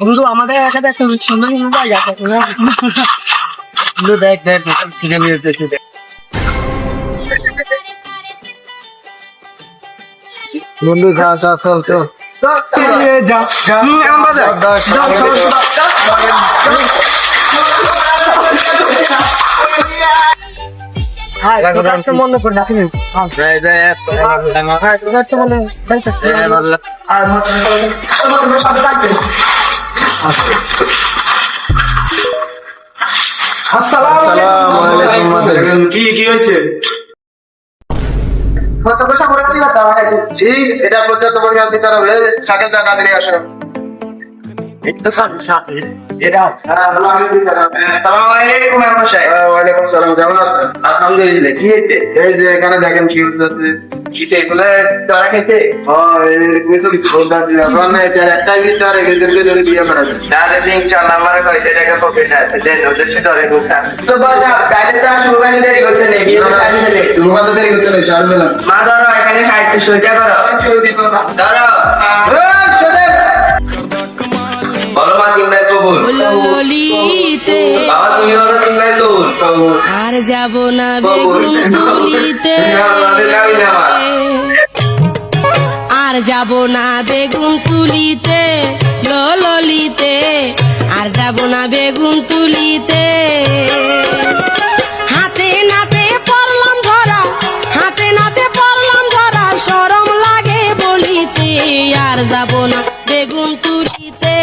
বন্ধু আমাদের এলাকাতে একটা সুন্দর সুন্দর জায়গা আছে দেখ দেখ বন্ধু যা যা চল চল। যা কি কি হয়েছে? জি এটা পর্যন্ত পরিমাণ বিচার হবে সাইকেল টাকা দিয়ে আসো এখানে দেখেন কি হচ্ছে। ধরা এখন ধরে। দিয়ে করা যায় আর যাব না বেগুন তুলিতে আর যাব না বেগুন তুলিতে ললিতে আর যাব না বেগুন তুলিতে হাতে নাতে পড়লাম ধরা হাতে নাতে পড়লাম ধরা সরম লাগে বলিতে। আর যাব না বেগুন তুলিতে